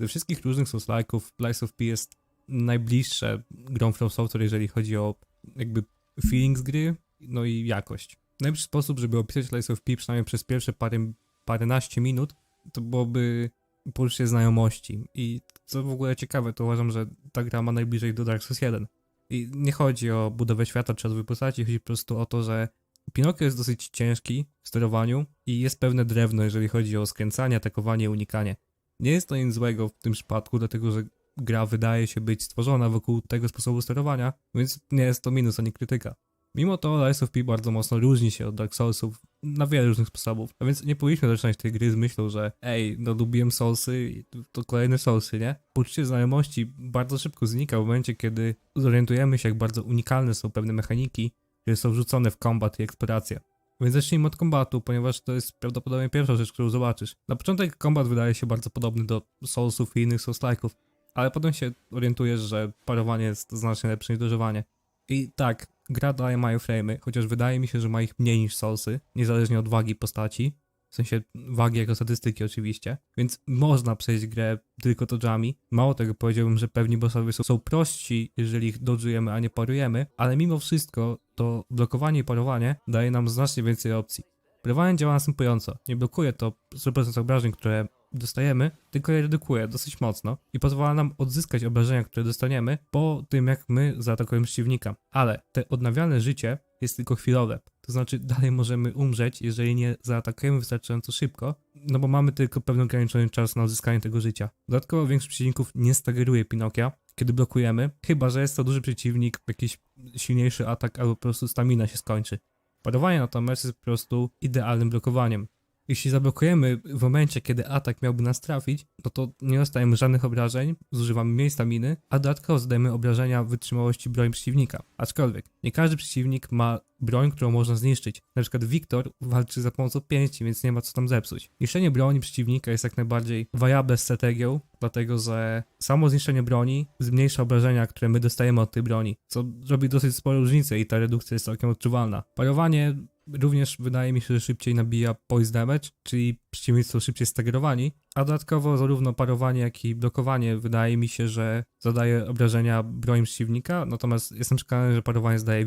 Ze wszystkich różnych Souls-like'ów Lies of P jest najbliższe grą From Software, jeżeli chodzi o jakby feelings gry, no i jakość. Najlepszy sposób, żeby opisać Lies of P przynajmniej przez pierwsze parę, paręnaście minut, to byłoby poczucie znajomości. I co w ogóle ciekawe, to uważam, że ta gra ma najbliżej do Dark Souls 1. I nie chodzi o budowę świata czy rozwój postaci, chodzi po prostu o to, że Pinokio jest dosyć ciężki w sterowaniu i jest pewne drewno, jeżeli chodzi o skręcanie, atakowanie, unikanie. Nie jest to nic złego w tym przypadku, dlatego że gra wydaje się być stworzona wokół tego sposobu sterowania, więc nie jest to minus ani krytyka. Mimo to Lies of P bardzo mocno różni się od Dark Soulsów na wiele różnych sposobów, a więc nie powinniśmy zaczynać tej gry z myślą, że ej, no lubiłem Soulsy to kolejne Soulsy, nie? Poczucie znajomości bardzo szybko znika w momencie, kiedy zorientujemy się, jak bardzo unikalne są pewne mechaniki, które są wrzucone w kombat i eksplorację. Więc zacznijmy od kombatu, ponieważ to jest prawdopodobnie pierwsza rzecz, którą zobaczysz. Na początek kombat wydaje się bardzo podobny do Soulsów i innych Souls-like'ów, ale potem się orientujesz, że parowanie jest znacznie lepsze niż dożywanie. I tak, gra daje mają frame'y, chociaż wydaje mi się, że ma ich mniej niż Soulsy, niezależnie od wagi postaci. W sensie wagi jako statystyki oczywiście, więc można przejść grę tylko dodżami. Mało tego powiedziałbym, że pewni bossowie są, są prości, jeżeli ich dodżujemy, a nie parujemy, ale mimo wszystko to blokowanie i parowanie daje nam znacznie więcej opcji. Parowanie działa następująco. Nie blokuje to 100% obrażeń, które dostajemy, tylko je redukuje dosyć mocno i pozwala nam odzyskać obrażenia, które dostaniemy po tym, jak my zaatakujemy przeciwnika. Ale te odnawialne życie jest tylko chwilowe. To znaczy, dalej możemy umrzeć, jeżeli nie zaatakujemy wystarczająco szybko, no bo mamy tylko pewien ograniczony czas na odzyskanie tego życia. Dodatkowo większość przeciwników nie staggeruje Pinokia, kiedy blokujemy, chyba że jest to duży przeciwnik, jakiś silniejszy atak albo po prostu stamina się skończy. Parowanie natomiast jest po prostu idealnym blokowaniem. Jeśli zablokujemy w momencie, kiedy atak miałby nas trafić, no to nie dostajemy żadnych obrażeń, zużywamy mniej staminy, a dodatkowo zadajemy obrażenia wytrzymałości broni przeciwnika. Aczkolwiek, nie każdy przeciwnik ma broń, którą można zniszczyć. Na przykład Wiktor walczy za pomocą pięści, więc nie ma co tam zepsuć. Niszczenie broni przeciwnika jest jak najbardziej viable strategią, dlatego że samo zniszczenie broni zmniejsza obrażenia, które my dostajemy od tej broni, co robi dosyć sporą różnicę i ta redukcja jest całkiem odczuwalna. Parowanie również wydaje mi się, że szybciej nabija poise damage, czyli przeciwnicy są szybciej staggerowani, a dodatkowo zarówno parowanie, jak i blokowanie wydaje mi się, że zadaje obrażenia broni przeciwnika, natomiast jestem przekonany, że parowanie zdaje